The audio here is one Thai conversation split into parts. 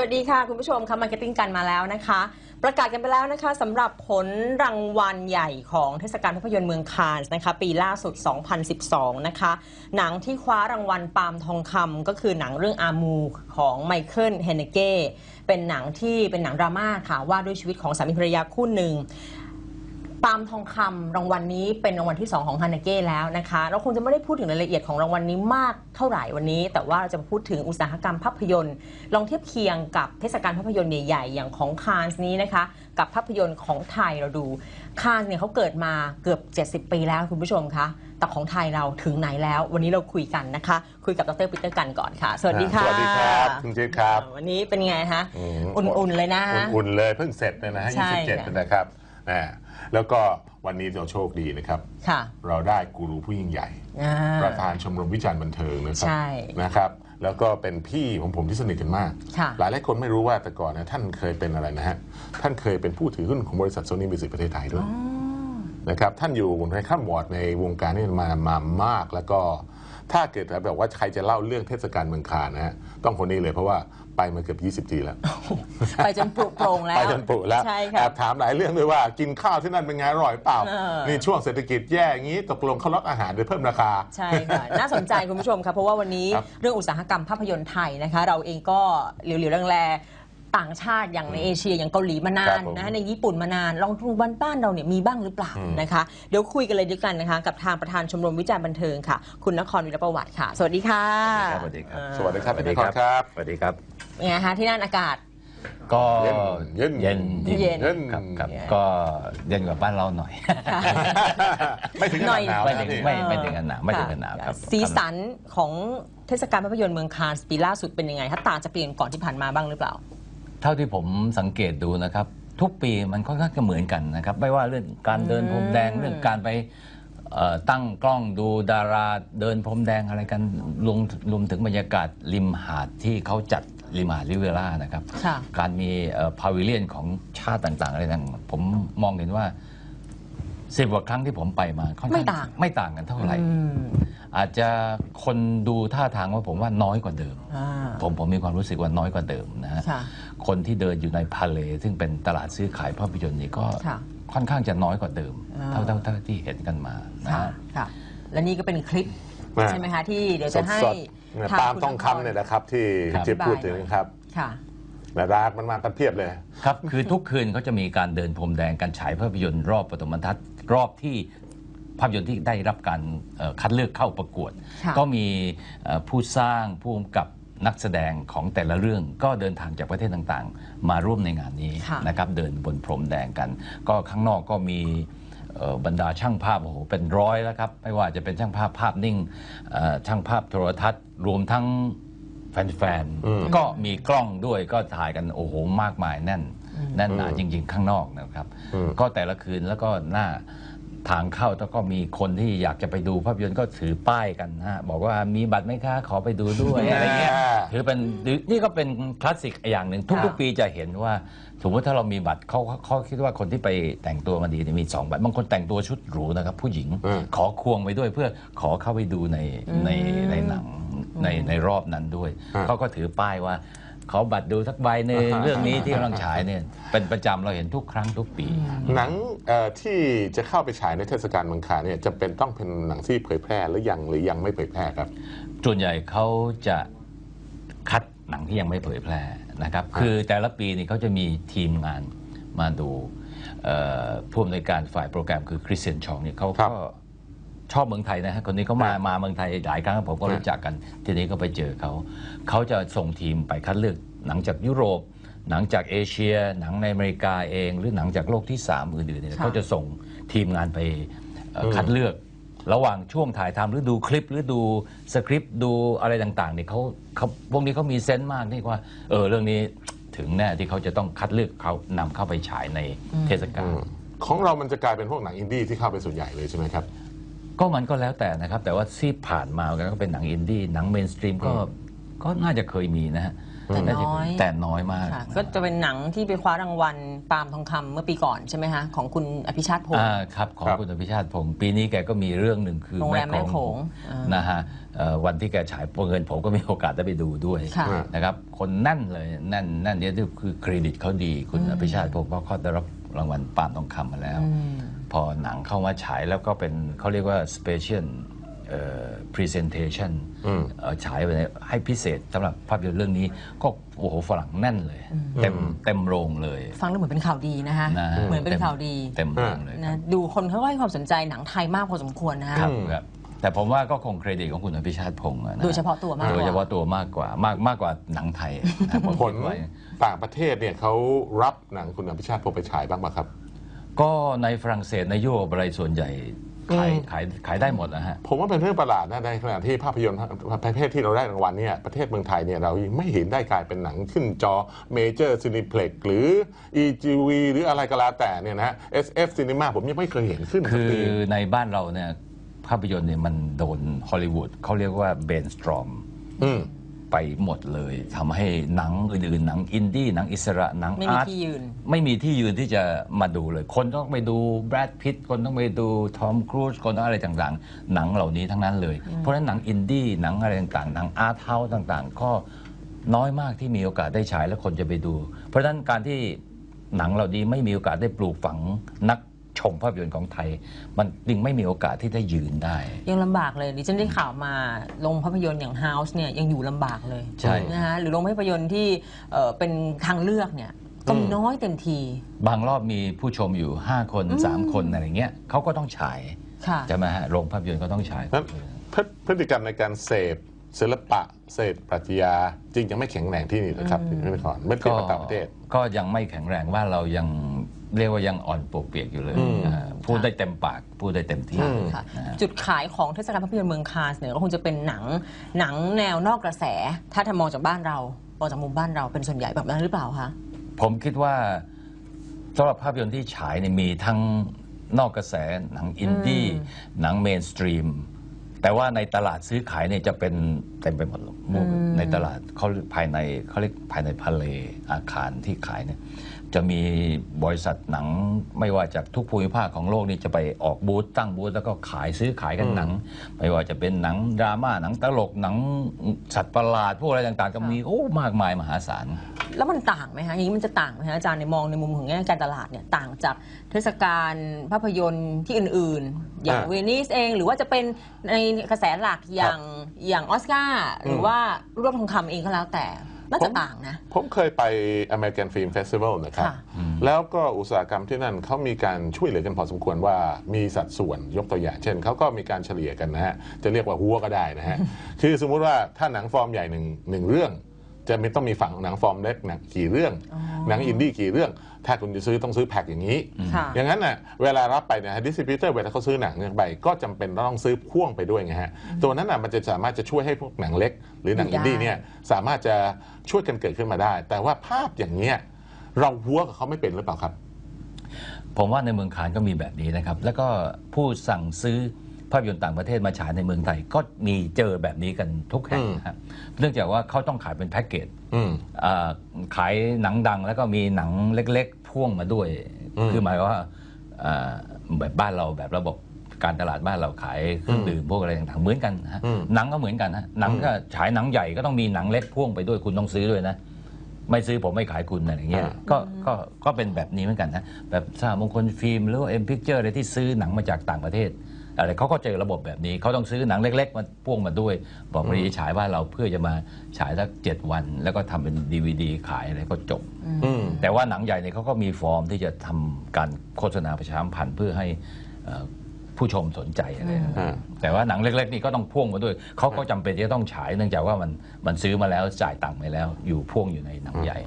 วัสดีค่ะ คุณผู้ชมค่ะมาร์เก็ตติ้งกันมาแล้วนะคะ ประกาศกันไปแล้วนะคะสำหรับผลรางวัลใหญ่ของเทศกาลภาพยนตร์เมืองคานส์นะคะปีล่าสุด 2012 นะคะ หนังที่คว้ารางวัลปาล์มทองคำก็คือหนังเรื่องอามูของไมเคิลเฮเนเก้เป็นหนังที่เป็นหนังดราม่าค่ะว่าด้วยชีวิตของสามีภรรยาคู่หนึ่ง ปาล์มทองคำรางวัลนี้เป็นรางวัลที่ 2 ของฮานาเก้แล้วนะคะ เราคงจะไม่ได้พูดถึงรายละเอียดของรางวัลนี้มากเท่าไหร่วันนี้ แต่ว่าเราจะมาพูดถึงอุตสาหกรรมภาพยนตร์ ลองเทียบเคียงกับเทศกาลภาพยนตร์ใหญ่ๆ อย่างของคานส์นี้นะคะ กับภาพยนตร์ของไทยเราดูคานส์เนี่ยเขาเกิดมาเกือบ 70 ปีแล้วคุณผู้ชมคะแต่ของไทยเราถึงไหนแล้ว วันนี้เราคุยกันนะคะ คุยกับดรปีเตอร์กันก่อนค่ะ สวัสดีค่ะสวัสดีครับคุณจิ๊บครับ วันนี้เป็นไงคะอืม อุ่นๆเลยนะ อุ่นๆเลยเพิ่งเสร็จเลยนะฮะใช่ 27ค่ะนะครับ นะแล้วก็วันนี้เราโชคดีนะครับ ค่ะ เราได้กูรูผู้ยิ่งใหญ่ อ่า ประธานชมรมวิจารณ์บันเทิงนะครัใช่นะครับ แล้วก็เป็นพี่ของผมที่สนิทกันมาก ค่ะ หลายหลายคนไม่รู้ว่าแต่ก่อนนะท่านเคยเป็นอะไรนะฮะ ท่านเคยเป็นผู้ถือหุ้นของบริษัทโซนี่มิวสิกประเทศไทยด้วยนะครับ ท่านอยู่ในข้ามวอร์ดในวงการนี้มามามาก แล้วก็ ถ้าเกิดแบบว่าใครจะเล่าเรื่องเทศกาลเมืองคานนะฮะต้องคนนี้เลยเพราะว่าไปมาเกือบ20ปีแล้ว ไปจนปลุกโปร่งแล้ว ไปจนปุแล้วใช่แอค่ะบถามหลายเรื่องด้วยว่ากินข้าวที่นั่นเป็นไงอร่อยเปล่าเออนี่ช่วงเศรษฐกิจแย่อย่างนี้ตกลงเขาล็อกอาหารหรือเพิ่มราคา ใช่ค่ะ น่าสนใจคุณผู้ชมค่ะเพราะว่าวันนี้ครับเรื่องอุตสาหกรรมภาพยนตร์ไทยนะคะ เราเองก็เหลียวๆแรงๆ ต่างชาติอย่างในเอเชียอย่างเกาหลีมานานนะคะในญี่ปุ่นมานาน ลองดูบ้านบ้านเราเนี่ยมีบ้างหรือเปล่านะคะ เดี๋ยวคุยกันเลยด้วยกันนะคะกับทางประธานชมรมวิจารณ์บันเทิงค่ะ คุณนครวิรประวัติค่ะ สวัสดีค่ะสวัสดีครับ สวัสดีครับสวัพี่สนดีคครัรบครับ สวัสดีครับ เป็นไงคะที่นั่นอากาศ ก็เย็นเย็นเย็นเย็นเย็น ครับครับเย็น ก็เย็นกว่าบ้านเราหน่อยไม่ถึงขหน่นาอยดหนาวไม่นะถึงพี่ ไม่ไม่ถึงกันหนาวไม่ถึงกันหนาวครับสีสันของเทศกาลภาพยนตร์เมืองคานส์ปีล่าสุดเป็นยังไงถ้าต่างจากปีก่อนที่ผ่านมาบ้างหรือเปล่า เท่าที่ผมสังเกตดูนะครับ ทุกปีมันค่อนข้างจะเหมือนกันนะครับ ไม่ว่าเรื่องการเดินพรมแดงเรื่องการไปเอ่อตั้งกล้องดูดาราเดินพรมแดงอะไรกันรวมรวมถึงบรรยากาศริมหาดที่เขาจัดริมหาดริเวล่านะครับ ค่ะ การมีพาวิเลียนของชาติต่างๆอะไรต่างๆผมมองเห็นว่าสิบกว่าครั้งที่ผมไปมาค่อนข้ไม่ต่าง ไม่ต่างกันเท่าไหร่ อืมอาจจะคนดูท่าทางว่าผมว่าน้อยกว่าเดิม อ่าผมผมมีความรู้สึกว่าน้อยกว่าเดิมนะฮะ ค่ะ คนที่เดินอยู่ในพาเลซึ่งเป็นตลาดซื้อขายภาพยนตร์นี่ก็ค่ะค่อนข้างจะน้อยกว่าเดิมอ่าเท่าเท่าเท่าที่เห็นกันมานะค่ะฮะค่ะและนี่ก็เป็นคลิปอ่าใช่ไหมคะที่เดี๋ยวสจะดให้สดๆเนี่ยทาปาล์มคุณทองคำเนี่ยนะครับที่ครับจะพูดถึงครับค่ะและรากมันมากันเพียบเลยครับ คือทุกคืนเขาจะมีการเดินพรมแดงการฉายภาพยนตร์รอบปฐมบรรทัดรอบที่ภาพยนตร์ที่ได้รับการเอ่อคัดเลือกเข้าประกวดค่ะก็มีเอ่อผู้สร้างผู้กำกับ นักแสดงของแต่ละเรื่องก็เดินทางจากประเทศต่างๆ มาร่วมในงานนี้ค่ะนะครับเดินบนพรมแดงกัน ก็ข้างนอกก็มีเอ่อบรรดาช่างภาพโอ้โหเป็นร้อยแล้วครับ ไม่ว่าจะเป็นช่างภาพภาพนิ่งเอ่อช่างภาพโทรทัศน์ รวมทั้งแฟนอืมๆก็มีกล้องด้วยก็ถ่ายกันโอ้โหมากมายแน่นแน่นหนาจริง ๆ ข้างนอกนะครับอืมก็แต่ละคืนแล้วก็หน้า ทางเข้าแล้วก็มีคนที่อยากจะไปดูภาพยนตร์ก็ถือป้ายกันนะฮะบอกว่ามีบัตรไหมคะขอไปดูด้วยอะไรเงี้ยถือเป็นนี่ก็เป็นคลาสสิกอย่างหนึ่งทุกค่ะๆปีจะเห็นว่าสมมติถ้าเรามีบัตรเขาเขาเขาคิดว่าคนที่ไปแต่งตัวมาดีเนี่ยมีสองบัตรบางคนแต่งตัวชุดหรูนะครับ ผู้หญิงอืมขอควงไปด้วยเพื่อขอเข้าไปดูในในในหนังในในรอบนั้นด้วยอ่าเขาก็ถือป้ายว่า ขอบัตรดูสักใบหนึ่งเรื่องนี้ที่กำลังฉายเนี่ยเป็นประจำเราเห็นทุกครั้งทุกปี หนังเอ่อที่จะเข้าไปฉายในเทศกาลเมืองคานเนี่ยจะเป็นต้องเป็นหนังที่เผยแพร่หรือยังหรือยังไม่เผยแพร่ครับ ส่วนใหญ่เขาจะคัดหนังที่ยังไม่เผยแพร่นะครับ คือแต่ละปีนี่เขาจะมีทีมงานมาดูเอ่อผู้อำนวยการฝ่ายโปรแกรมคือคริสเตียนชองเนี่ยเขาครัก็บชอบเมืองไทยนะฮะคนนี้เขามามาเมืองไทยหลายครั้งผมก็รู้จักกัน ทีนี้ก็ไปเจอเขาเขาจะส่งทีมไปคัดเลือก หนังจากยุโรป หนังจากเอเชีย หนังในอเมริกาเอง หรือหนังจากโลกที่สามอื่นๆเนี่ยค่ะเขาจะส่งทีมงานไปเอ่อคัดเลือก ระหว่างช่วงถ่ายทำหรือดูคลิป หรือดูสคริปต์ดูอะไรต่างๆเนี่ยเขาเขาพวกนี้เขามีเซนส์มากนี่ว่าเออเรื่องนี้ถึงแน่ที่เขาจะต้องคัดเลือกเขานำเข้าไปฉายในเทศกาลของเรามันจะกลายเป็นพวกหนังอินดี้ที่เข้าไปส่วนใหญ่เลยใช่ไหมครับก็มันก็แล้วแต่นะครับ แต่ว่าที่ผ่านมาก็เป็นหนังอินดี้หนังเมนสตรีมก็ก็น่าจะเคยมีนะฮะ แต่น่าจะน้อย แต่น้อยมาก ค่ะก็จะเป็นหนังที่ไปคว้ารางวัลปาล์มทองคำเมื่อปีก่อนใช่ไหมคะของคุณอภิชาติพงศ์ อ่าครับของครับ คุณอภิชาติพงศ์ปีนี้แกก็มีเรื่องหนึ่งคือโรงแรมแม่โขงอ่าน นะฮะเอ่อวันที่แกฉายเงินผมก็มีโอกาสได้ไปดูด้วยค่ะ นะครับคนแน่นเลยแน่นแน่นเนี่ยคือเครดิตเขาดี คุณอภิชาติพงศ์เพราะเขาได้รับรางวัลปาล์มทองคำมาแล้ว พอหนังเข้ามาฉายแล้วก็เป็นเขาเรียกว่า special เอ่อ presentation เอ่อฉายไปให้พิเศษสำหรับภาพยนตร์เรื่องนี้ ก็โอ้โหฝรั่งแน่นเลย เต็มเต็มโรงเลย ฟังแล้วเหมือนเป็นข่าวดีนะคะนะฮะเหมือนเป็นข่าวดีเต็มโรงเลยนะดูคนเขาก็ให้ความสนใจหนังไทยมากพอสมควรนะคะครับครับแต่ผมว่าก็คงเครดิตของคุณอภิชาติพงศ์อนะโดยเฉพาะตัวมากกว่าโดยเฉพาะตัวมากกว่ามากมากกว่าหนังไทยนะผมผคิลดไว้ต่างประเทศเนี่ยเขารับหนังคุณอภิชาติพงศ์ไปฉายบ้างไหมครับ ก็ในฝรั่งเศสในยุโรปอะไรส่วนใหญ่ ขายอืมขายขายได้หมดนะฮะผมว่าเป็นเรื่องประหลาดนะในขณะที่ภาพยนตร์ประเภทที่เราได้รางวัลเนี่ยประเทศเมืองไทยเนี่ยเรายังไม่เห็นได้กลายเป็นหนังขึ้นจอเมเจอร์ซินิเพล็กหรือ EGV หรืออะไรก็แล้วแต่เนี่ยนะฮะ SF Cinema ผมยังไม่เคยเห็นขึ้นสัคืกอทีในบ้านเราเนี่ยภาพยนตร์เนี่ยมันโดนฮอลลีวูดเขาเรียกว่าเบนสตรอมอืม ไปหมดเลยทำให้หนังอื่นๆหนังอินดี้หนังอิสระหนังไม่มีอาร์ตที่ยืน ไม่มีที่ยืนที่จะมาดูเลย คนต้องไปดูแบรดพิตต์คนต้องไปดูทอมครูซคนต้องอะไรต่างๆ หนังเหล่านี้ทั้งนั้นเลย เพราะฉะนั้นหนังอินดี้หนังอะไรต่างๆหนังอาร์ตเฮาส์ต่างๆ ก็น้อยมากที่มีโอกาสได้ฉายและคนจะไปดู เพราะฉะนั้นการที่หนังเหล่านี้ไม่มีโอกาสได้ปลูกฝังนัก ชมภาพยนตร์ของไทย มันจึงไม่มีโอกาสที่ได้ยืนได้ ยังลำบากเลยดิฉันได้ข่าวมาโรงภาพยนตร์อย่าง House เนี่ยยังอยู่ลำบากเลยใช่ นะฮะหรือโรงภาพยนตร์ที่เอ่อเป็นทางเลือกเนี่ยก็มีน้อยเต็มทีบางรอบมีผู้ชมอยู่ 5 คน 3 คนอะไรเงี้ยเขาก็ต้องฉายค่ะ ใช่ไหมฮะโรงภาพยนตร์ก็ต้องฉายนั้นพฤพฤติกรรมในการเสพศิลปะเสพปรัชญาจริงยังไม่แข็งแรงที่นี่เลยครับพี่นครเมื่อเทียบกับต่างประเทศ ก็ยังไม่แข็งแรงว่าเรายัง เรียกว่ายังอ่อนปวกเปียกอยู่เลยอ่าพูดได้เต็มปาก พูดได้เต็มที่ค่ะนะฮะ จุดขายของเทศกาลภาพยนตร์เมืองคานส์เนี่ยก็คงจะเป็นหนังหนังแนวนอกกระแส ถ้าทำมองจากบ้านเรามองจากมุมบ้านเราเป็นส่วนใหญ่แบบนั้นหรือเปล่าคะผมคิดว่าสำหรับภาพยนตร์ที่ฉายเนี่ยมีทั้งนอกกระแสหนังอินดี้หนังเมนสตรีม แต่ว่าในตลาดซื้อขายเนี่ยจะเป็นเต็มไปหมดเลยในตลาดเขาภายในเขาเรียกภายในพาเลอาคารที่ขายเนี่ยจะมีบริษัทหนังไม่ว่าจากทุกภูมิภาคของโลกนี่จะไปออกบูธตั้งบูธแล้วก็ขายซื้อขายกันหนัง ไม่ว่าจะเป็นหนังดราม่าหนังตลกหนังสัตว์ประหลาดพวกอะไรต่างๆ ก็มีโอ้มากมายมหาศาล แล้วมันต่างไหมคะอย่างนี้มันจะต่างไหมคะอาจารย์ในมองในมุมของแง่การตลาดเนี่ยต่างจากเทศกาลภาพยนตร์ที่อื่นๆ อย่างอ่าเวนิสเองหรือว่าจะเป็นในกระแสหลักอย่างอย่างออสการ์หรือว่ารวบทองคำเองก็แล้วแต่ น่าจะต่างนะ ผมเคยไป American Film Festival นะครับ ค่ะ แล้วก็อุตสาหกรรมที่นั่นเขามีการช่วยเหลือกันพอสมควรว่ามีสัดส่วนยกตัวอย่าง เช่นเขาก็มีการเฉลี่ยกันนะฮะ จะเรียกว่าหัวก็ได้นะฮะ คือสมมุติว่าถ้าหนังฟอร์มใหญ่หนึ่งหนึ่งเรื่อง จะไม่ต้องมีฝั่งหนังฟอร์มเล็กหนังกี่เรื่อง หนังอินดี้กี่เรื่อง ถ้าคุณจะซื้อต้องซื้อแพ็คอย่างนี้ ค่ะ อย่างนั้นน่ะเวลารับไปนะฮะดิสติบิวเตอร์เวลาเขาซื้อหนังเนี่ยไปก็จำเป็นต้องซื้อพ่วงไปด้วยไงฮะตัวนั้นน่ะมันจะสามารถจะช่วยให้พวกหนังเล็ก หรือหนังอินดี้เนี่ยสามารถจะช่วยกันเกิดขึ้นมาได้ แต่ว่าภาพอย่างเนี้ยเราหัวกับเขาไม่เป็นหรือเปล่าครับ ผมว่าในเมืองคานก็มีแบบนี้นะครับ แล้วก็ผู้สั่งซื้อ ภาพยนตร์ต่างประเทศมาฉายในเมืองไทย ก็มีเจอแบบนี้กันทุกแห่งนะครับเนื่องจากว่าเขาต้องขายเป็นแพ็กเกจอืมอ่าขายหนังดังแล้วก็มีหนังเล็กๆ พ่วงมาด้วยอืมคือหมายว่าอ่าแบบบ้านเราแบบระบบการตลาดบ้านเราขายเครื่องดื่มพวกอะไรต่างๆเหมือนกันนะฮะอืมหนังก็เหมือนกันนะหนังก็ฉายหนังใหญ่ก็ต้องมีหนังเล็กพ่วงไปด้วยคุณต้องซื้อด้วยนะ ไม่ซื้อผมไม่ขายคุณอะไรอย่างเงี้ยอ่าก็ก็ก็เป็นแบบนี้เหมือนกันนะแบบสหมงคลฟิล์มหรือว่าเอ็มพิกเจอร์อะไรที่ซื้อหนังมาจากต่างประเทศ อะไรเขาก็เจอระบบแบบนี้เขาต้องซื้อหนังเล็ก ๆ มาพ่วงมาด้วย บอกว่าจะฉายบ้านเราเพื่อจะมาฉายสักเจ็ดวัน แล้วก็ทำเป็นดีวดีขายอะไรก็จบ อืม แต่ว่าหนังใหญ่เนี่ยเขาก็มีฟอร์มที่จะทำการโฆษณาประชาสัมพันธ์เพื่อให้เอ่อผู้ชมสนใจอะไรนะอืม แต่ว่าหนังเล็ก ๆ นี่ก็ต้องพ่วงมาด้วยเขาก็จำเป็นที่จะต้องฉายเนื่องจากว่ามันมันซื้อมาแล้วจ่ายตังค์ไปแล้ว อยู่พ่วงอยู่ในหนังใหญ่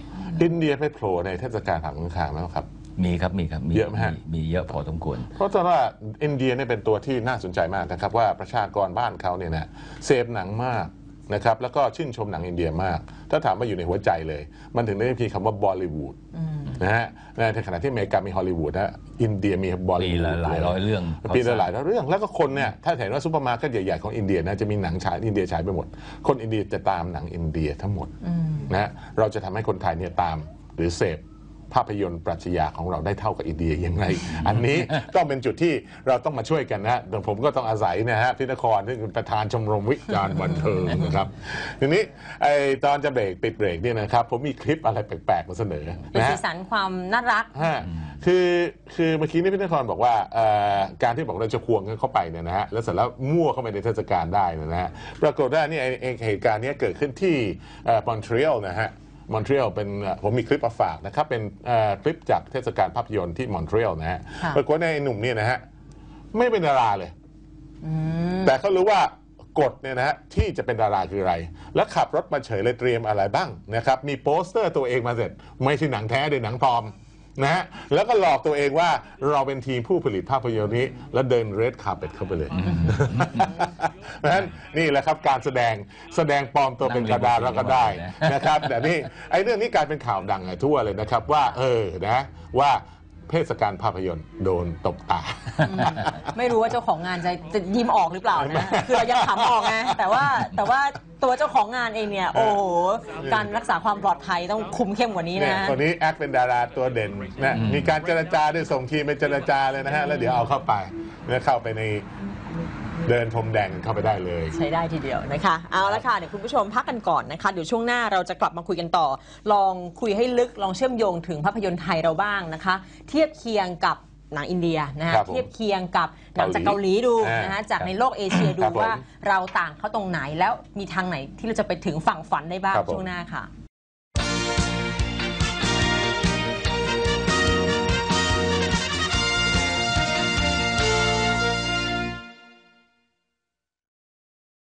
อินเดียไปโผล่ในเทศกาลผังเมืองคางแล้วครับ มีครับมีครับเยอะไหมฮะ มีเยอะพอสมควร เพราะฉะนั้นว่าอินเดียเนี่ยเป็นตัวที่น่าสนใจมากนะครับว่าประชากรบ้านเขาเนี่ยนะเสพหนังมากนะครับแล้วก็ชื่นชมหนังอินเดียมาก ถ้าถามว่าอยู่ในหัวใจเลย มันถึงได้มีคำว่าบอลลีวูดนะฮะในขณะที่อเมริกามีฮอลลีวูดนะอินเดียมีบอลลีปีวูดละหลายร้อยเรื่องปีละหลายเรื่อง แล้วก็คนเนี่ยถ้าเห็นว่าซูเปอร์มาร์เก็ตใหญ่ๆของอินเดียนะจะมีหนังฉายอินเดียฉายไปหมด คนอินเดียจะตามหนังอินเดียทั้งหมดนะเราจะทำให้คนไทยเนี่ยตามหรือเสพ ภาพยนตร์ปรัชญาของเราได้เท่ากับอินเดียยังไง อันนี้ต้องเป็นจุดที่เราต้องมาช่วยกันนะเดี๋ยวผมก็ต้องอาศัยนะฮะพินครที่เป็นประธานชมรมวิจารณ์บันเทิงนะครับ ทีนี้ไอตอนจะเบรกปิดเบรกเนี่ยนะครับผมมีคลิปอะไรแปลกๆมาเสนอเป็นนะสีฮะ สันความน่ารัก ฮะคือคือเมื่อกี้นี่พี่นครบอกว่าเอ่อการที่บอกเราจะควงกันเข้าไปเนี่ยนะฮะแล้วเสร็จแล้วมั่วเข้าไปในเทศกาลได้เนยนะฮะปรากฏว่านี่ไอ้ไอ้เหตุการณ์เนี้ยเกิดขึ้นที่มอนทรีอลนะฮะ มอนทรีอลเป็นเอ่อผมมีคลิปมาฝากนะครับ เป็นเอ่อคลิปจากเทศกาลภาพยนตร์ที่มอนทรีอลนะฮะค่ะปรากฏว่าไอ้หนุ่มเนี่ยนะฮะไม่เป็นดาราเลยแต่เขารู้ว่ากฎเนี่ยนะฮะที่จะเป็นดาราคืออะไร แล้วขับรถมาเฉยเลยเตรียมอะไรบ้างนะครับ มีโปสเตอร์ตัวเองมาเสร็จ ไม่ใช่หนังแท้เดี๋ยวหนังปลอม นะฮะแล้วก็หลอกตัวเองว่าเราเป็นทีมผู้ผลิตภาพยนตร์นี้ แล้วเดินเรดคาร์เปตเข้าไปเลยเพราะฉะนั้นนี่แหละครับการแสดงแสดงปลอมตัวเป็นกระดาษแล้วก็ได้นะครับแต่นี่ไอ้เรื่องนี้กลายเป็นข่าวดังอะทั่วเลยนะครับว่า เออนะว่า เทศกาลภาพยนตร์โดนตบตา ไม่รู้ว่าเจ้าของงานจะจะยิ้มออกหรือเปล่านะ คือเรายังขำออกไงแต่ว่าแต่ว่าตัวเจ้าของงานเองเนี่ย โอ้โห การรักษาความปลอดภัยต้องคุมเข้มกว่านี้เนี่ยนะ คนนี้แอคเป็นดาราตัวเด่นนะมีการเจรจาด้วยส่งทีมไปเจรจาเลยนะฮะ แล้วเดี๋ยวเอาเข้าไปแล้วเข้าไปใน เดินพรมแดงเข้าไปได้เลย ใช้ได้ทีเดียวนะคะ เอาละค่ะเดี๋ยวคุณผู้ชมพักกันก่อนนะคะ เดี๋ยวช่วงหน้าเราจะกลับมาคุยกันต่อ ลองคุยให้ลึกลองเชื่อมโยงถึงภาพยนตร์ไทยเราบ้างนะคะ เทียบเคียงกับหนังอินเดียนะฮะครับผมเทียบเคียงกับหนังจากเกาหลีดูอ่านนะฮะจากในโลกเอเชียดูครับผมว่าเราต่างเขาตรงไหนแล้วมีทางไหนที่เราจะไปถึงฝั่งฝันได้บ้างครับผม ช่วงหน้าค่ะ